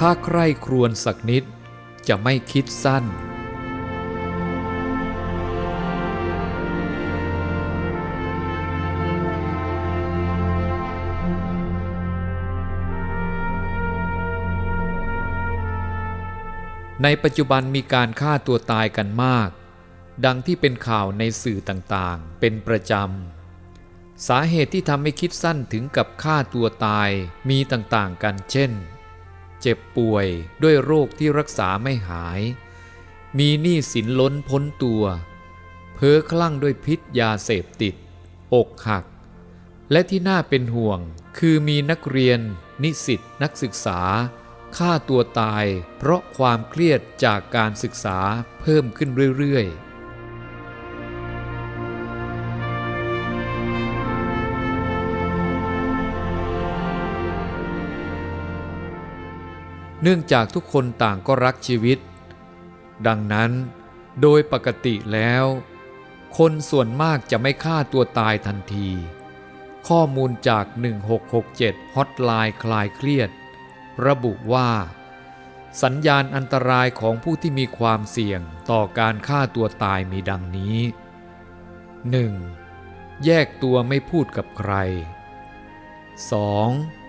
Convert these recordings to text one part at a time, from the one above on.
ถ้าใคร่ครวญสักนิดจะไม่คิดสั้น ในปัจจุบันมีการฆ่าตัวตายกันมาก ดังที่เป็นข่าวในสื่อต่างๆ เป็นประจำ สาเหตุที่ทำให้คิดสั้นถึงกับฆ่าตัวตายมีต่างๆกันเช่น เจ็บป่วยด้วยโรคที่รักษาไม่หาย มีหนี้สินล้นพ้นตัว เพ้อคลั่งด้วยพิษยาเสพติด อกหัก และที่น่าเป็นห่วงคือมีนักเรียน นิสิตนักศึกษาฆ่าตัวตายเพราะความเครียดจากการศึกษาเพิ่มขึ้นเรื่อยๆ เนื่องจากทุกคนต่างก็รักชีวิต ดังนั้นโดยปกติแล้ว คนส่วนมากจะไม่ฆ่าตัวตายทันที ข้อมูลจาก 1667 ฮอตไลน์คลายเครียด ระบุว่า สัญญาณอันตรายของผู้ที่มีความเสี่ยงต่อการฆ่าตัวตายมีดังนี้ 1. แยกตัวไม่พูดกับใคร 2.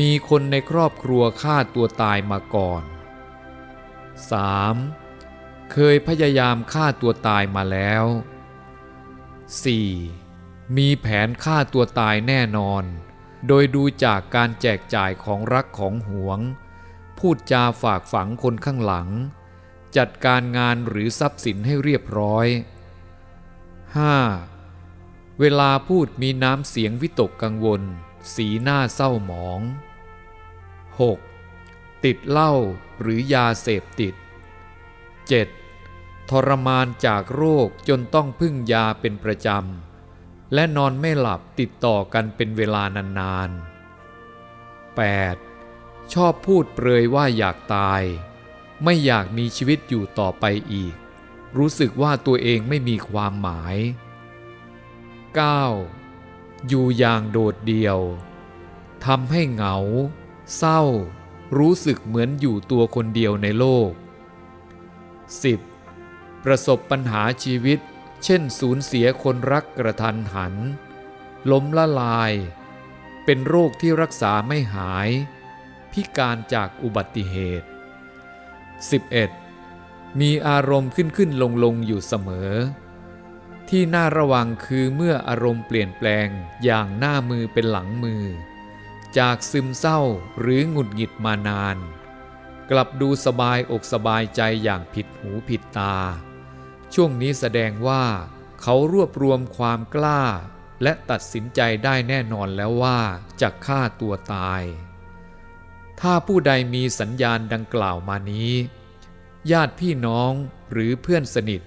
มีคนในครอบครัวฆ่าตัวตายมาก่อน 3. เคยพยายามฆ่าตัวตายมาแล้ว 4. มีแผนฆ่าตัวตายแน่นอน โดยดูจากการแจกจ่ายของรักของหวง พูดจาฝากฝังคนข้างหลัง จัดการงานหรือทรัพย์สินให้เรียบร้อย 5. เวลาพูดมีน้ำเสียงวิตกกังวล สีหน้าเศร้าหมอง 6. ติดเหล้าหรือยาเสพติด 7. ทรมานจากโรคจนต้องพึ่งยาเป็นประจำ และนอนไม่หลับติดต่อกันเป็นเวลานานๆ 8. ชอบพูดเปรยว่าอยากตาย ไม่อยากมีชีวิตอยู่ต่อไปอีก รู้สึกว่าตัวเองไม่มีความหมาย 9. อยู่อย่างโดดเดี่ยวทำให้เหงา เศร้า รู้สึกเหมือนอยู่ตัวคนเดียวในโลก 10. ประสบปัญหาชีวิต เช่นสูญเสียคนรักกระทันหัน ล้มละลาย เป็นโรคที่รักษาไม่หาย พิการจากอุบัติเหตุ 11. มีอารมณ์ขึ้นขึ้นลงลงอยู่เสมอ ที่น่าระวังคือเมื่ออารมณ์เปลี่ยนแปลงอย่างหน้ามือเป็นหลังมือ จากซึมเศร้าหรือหงุดหงิดมานาน กลับดูสบายอกสบายใจอย่างผิดหูผิดตา ช่วงนี้แสดงว่าเขารวบรวมความกล้า และตัดสินใจได้แน่นอนแล้วว่าจะฆ่าตัวตาย ถ้าผู้ใดมีสัญญาณดังกล่าวมานี้ ญาติพี่น้องหรือเพื่อนสนิท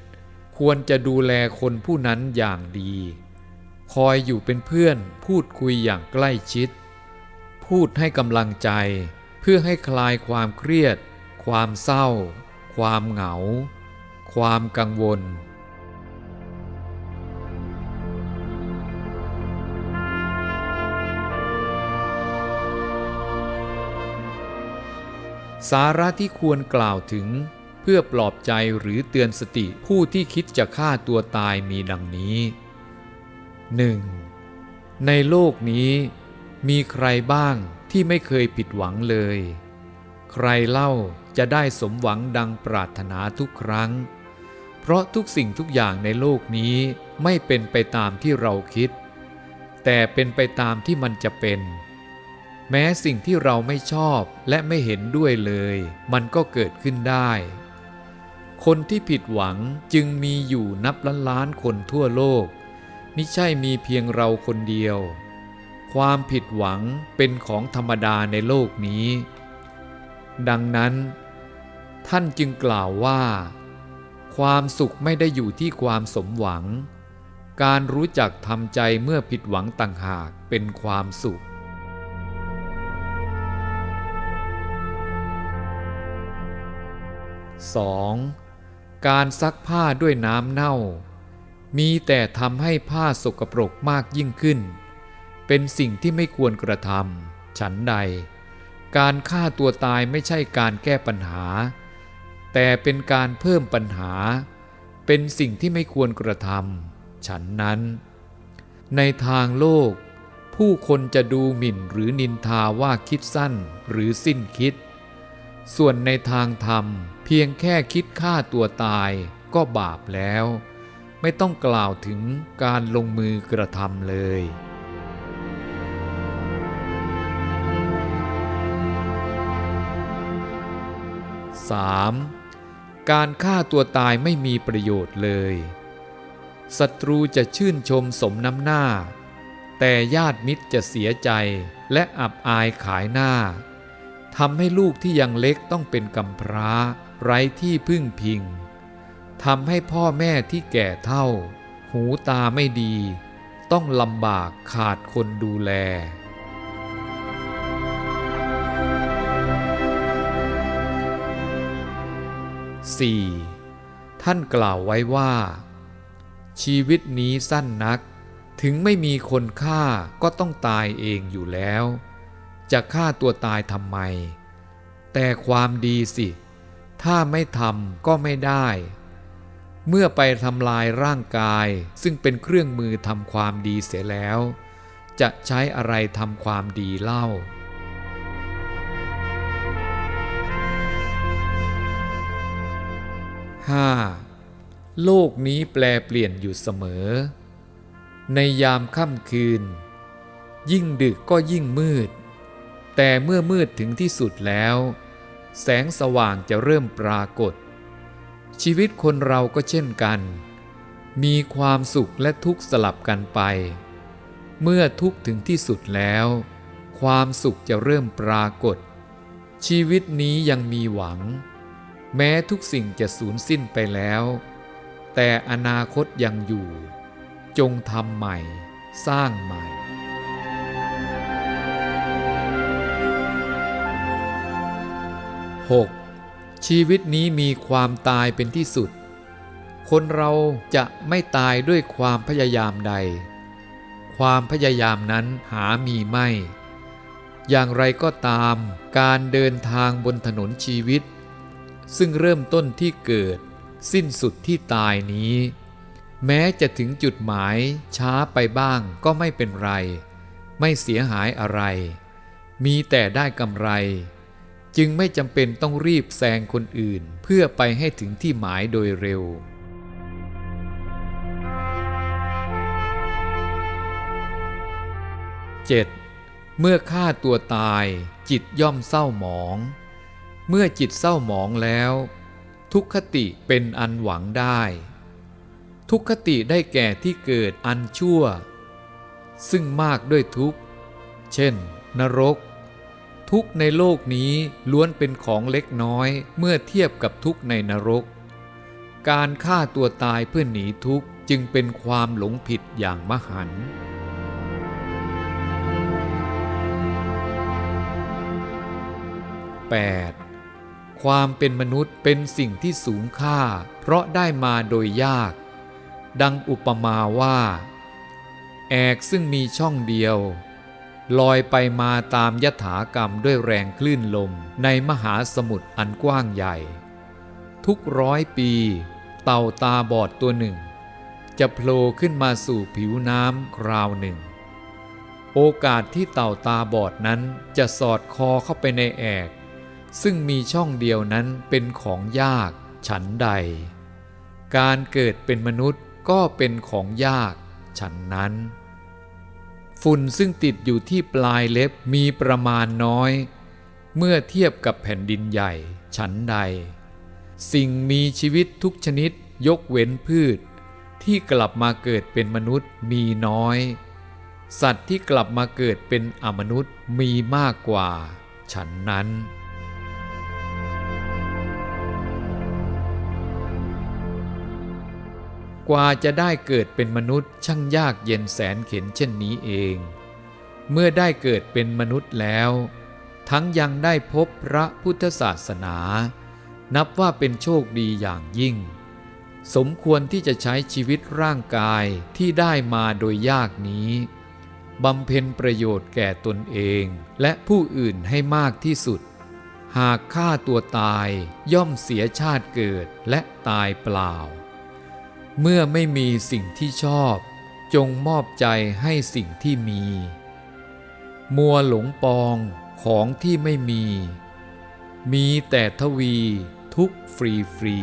ควรจะดูแลคนผู้นั้นอย่างดี คอยอยู่เป็นเพื่อนพูดคุยอย่างใกล้ชิด พูดให้กำลังใจ เพื่อให้คลายความเครียด ความเศร้า ความเหงา ความกังวลสาระที่ควรกล่าวถึง พื่อปลอบใจหรือเตือนสติผู้ที่คิดจะฆ่าตัวตายมีดังนี้ 1. ในโลกนี้มีใครบ้างที่ไม่เคยผิดหวังเลย ใครเล่าจะได้สมหวังดังปรารถนาทุกครั้ง เพราะทุกสิ่งทุกอย่างในโลกนี้ไม่เป็นไปตามที่เราคิด แต่เป็นไปตามที่มันจะเป็น แม้สิ่งที่เราไม่ชอบและไม่เห็นด้วยเลย มันก็เกิดขึ้นได้ คนที่ผิดหวังจึงมีอยู่นับล้านล้านคนทั่วโลกมิใช่มีเพียงเราคนเดียว ความผิดหวังเป็นของธรรมดาในโลกนี้ ดังนั้น ท่านจึงกล่าวว่า ความสุขไม่ได้อยู่ที่ความสมหวัง การรู้จักทำใจเมื่อผิดหวังต่างหากเป็นความสุข 2. การซักผ้าด้วยน้ำเน่า มีแต่ทำให้ผ้าสกปรกมากยิ่งขึ้น เป็นสิ่งที่ไม่ควรกระทำฉันใด การฆ่าตัวตายไม่ใช่การแก้ปัญหา แต่เป็นการเพิ่มปัญหา เป็นสิ่งที่ไม่ควรกระทำฉันนั้น ในทางโลก ผู้คนจะดูหมิ่นหรือนินทาว่าคิดสั้นหรือสิ้นคิด ส่วนในทางธรรมเเพียงแค่คิดฆ่าตัวตายก็บาปแล้ว ไม่ต้องกล่าวถึงการลงมือกระทำเลย 3. การฆ่าตัวตายไม่มีประโยชน์เลยศัตรูจะชื่นชมสมน้ำหน้า แต่ญาติมิตรจะเสียใจและอับอายขายหน้าทำให้ลูกที่ยังเล็กต้องเป็นกำพร้า ไร้ที่พึ่งพิงทำให้พ่อแม่ที่แก่เท่า หูตาไม่ดี ต้องลำบากขาดคนดูแล 4. ท่านกล่าวไว้ว่า ชีวิตนี้สั้นนัก ถึงไม่มีคนฆ่าก็ต้องตายเองอยู่แล้ว จะฆ่าตัวตายทำไม แต่ความดีสิ ถ้าไม่ทำก็ไม่ได้ เมื่อไปทำลายร่างกาย ซึ่งเป็นเครื่องมือทำความดีเสียแล้ว จะใช้อะไรทำความดีเล่า 5. โลกนี้แปลเปลี่ยนอยู่เสมอ ในยามค่ำคืน ยิ่งดึกก็ยิ่งมืด แต่เมื่อมืดถึงที่สุดแล้ว แสงสว่างจะเริ่มปรากฏ ชีวิตคนเราก็เช่นกัน มีความสุขและทุกข์สลับกันไป เมื่อทุกข์ถึงที่สุดแล้ว ความสุขจะเริ่มปรากฏ ชีวิตนี้ยังมีหวัง แม้ทุกสิ่งจะสูญสิ้นไปแล้ว แต่อนาคตยังอยู่ จงทำใหม่ สร้างใหม่ 6. ชีวิตนี้มีความตายเป็นที่สุด คนเราจะไม่ตายด้วยความพยายามใด ความพยายามนั้นหามีไม่ อย่างไรก็ตามการเดินทางบนถนนชีวิต ซึ่งเริ่มต้นที่เกิด สิ้นสุดที่ตายนี้ แม้จะถึงจุดหมายช้าไปบ้างก็ไม่เป็นไร ไม่เสียหายอะไร มีแต่ได้กำไร จึงไม่จำเป็นต้องรีบแซงคนอื่น เพื่อไปให้ถึงที่หมายโดยเร็ว 7. เมื่อฆ่าตัวตายจิตย่อมเศร้าหมอง เมื่อจิตเศร้าหมองแล้ว ทุกขติเป็นอันหวังได้ ทุกขติได้แก่ที่เกิดอันชั่ว ซึ่งมากด้วยทุกข์ เช่น นรก ทุกในโลกนี้ล้วนเป็นของเล็กน้อยเมื่อเทียบกับทุกในนรก การฆ่าตัวตายเพื่อหนีทุกข์จึงเป็นความหลงผิดอย่างมหันต์ 8. ความเป็นมนุษย์เป็นสิ่งที่สูงค่า เพราะได้มาโดยยาก ดังอุปมาว่า แอกซึ่งมีช่องเดียว ลอยไปมาตามยถากรรมด้วยแรงคลื่นลมในมหาสมุทรอันกว้างใหญ่ ทุกร้อยปี เต่าตาบอดตัวหนึ่ง จะโผล่ขึ้นมาสู่ผิวน้ำคราวหนึ่ง โอกาสที่เต่าตาบอดนั้นจะสอดคอเข้าไปในแอก ซึ่งมีช่องเดียวนั้นเป็นของยากฉันใด การเกิดเป็นมนุษย์ก็เป็นของยากฉันนั้น ฝุ่นซึ่งติดอยู่ที่ปลายเล็บมีประมาณน้อย เมื่อเทียบกับแผ่นดินใหญ่ฉันใด สิ่งมีชีวิตทุกชนิดยกเว้นพืช ที่กลับมาเกิดเป็นมนุษย์มีน้อย สัตว์ที่กลับมาเกิดเป็นอมนุษย์มีมากกว่า ฉันนั้น กว่าจะได้เกิดเป็นมนุษย์ช่างยากเย็นแสนเข็นเช่นนี้เอง เมื่อได้เกิดเป็นมนุษย์แล้ว ทั้งยังได้พบพระพุทธศาสนา นับว่าเป็นโชคดีอย่างยิ่ง สมควรที่จะใช้ชีวิตร่างกายที่ได้มาโดยยากนี้บำเพ็ญประโยชน์แก่ตนเองและผู้อื่นให้มากที่สุด หากฆ่าตัวตายย่อมเสียชาติเกิดและตายเปล่า เมื่อไม่มีสิ่งที่ชอบ จงมอบใจให้สิ่งที่มี มัวหลงปองของที่ไม่มี มีแต่ทวีทุกฟรีฟรี